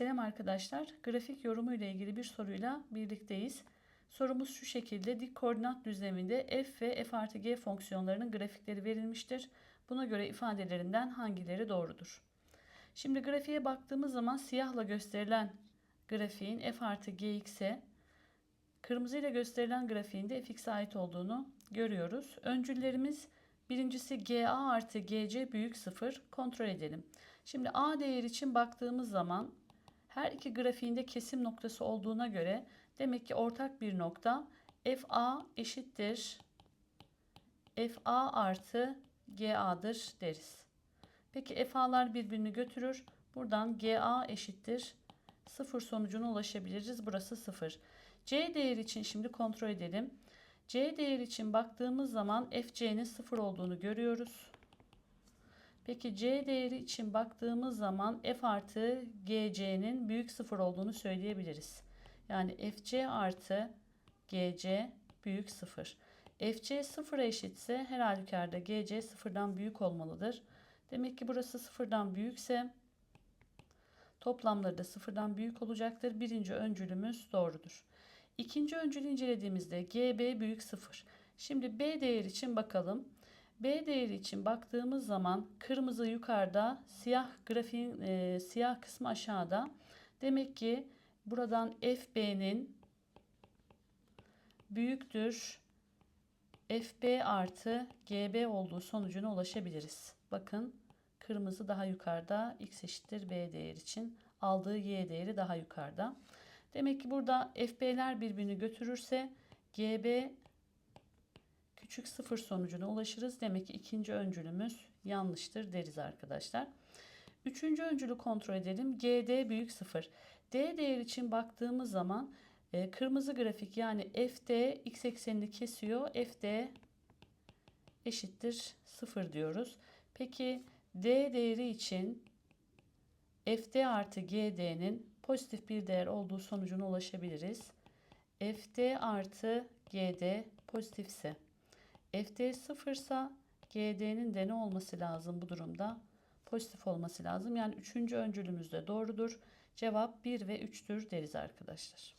Selam arkadaşlar. Grafik yorumu ile ilgili bir soruyla birlikteyiz. Sorumuz şu şekilde. Dik koordinat düzleminde f ve f artı g fonksiyonlarının grafikleri verilmiştir. Buna göre ifadelerinden hangileri doğrudur? Şimdi grafiğe baktığımız zaman siyahla gösterilen grafiğin f artı gx'e kırmızı ile gösterilen grafiğin de fx'e ait olduğunu görüyoruz. Öncüllerimiz birincisi ga artı gc büyük 0 kontrol edelim. Şimdi a değer için baktığımız zaman her iki grafiğinde kesim noktası olduğuna göre demek ki ortak bir nokta FA eşittir FA artı GA'dır deriz. Peki FA'lar birbirini götürür. Buradan GA eşittir 0 sonucuna ulaşabiliriz. Burası 0. C değeri için şimdi kontrol edelim. C değeri için baktığımız zaman FC'nin 0 olduğunu görüyoruz. Peki C değeri için baktığımız zaman f artı gc'nin büyük sıfır olduğunu söyleyebiliriz. Yani fc artı gc büyük sıfır. fc sıfıra eşitse her halükarda gc sıfırdan büyük olmalıdır. Demek ki burası sıfırdan büyükse toplamları da sıfırdan büyük olacaktır. Birinci öncülümüz doğrudur. İkinci öncülü incelediğimizde gb büyük sıfır. Şimdi b değer için bakalım. B değeri için baktığımız zaman kırmızı yukarıda, siyah grafiğin e, siyah kısmı aşağıda. Demek ki buradan FB'nin büyüktür FB artı GB olduğu sonucuna ulaşabiliriz. Bakın kırmızı daha yukarıda x eşittir B değeri için aldığı y değeri daha yukarıda. Demek ki burada FB'ler birbirini götürürse GB küçük sıfır sonucuna ulaşırız. Demek ki ikinci öncülümüz yanlıştır deriz arkadaşlar. Üçüncü öncülü kontrol edelim. GD büyük sıfır. D değer için baktığımız zaman e, kırmızı grafik yani FD x eksenini kesiyor. FD eşittir sıfır diyoruz. Peki D değeri için FD artı GD'nin pozitif bir değer olduğu sonucuna ulaşabiliriz. FD artı GD pozitifse FD sıfırsa GD'nin de ne olması lazım bu durumda? Pozitif olması lazım. Yani üçüncü öncülümüz de doğrudur. Cevap 1 ve 3'tür deriz arkadaşlar.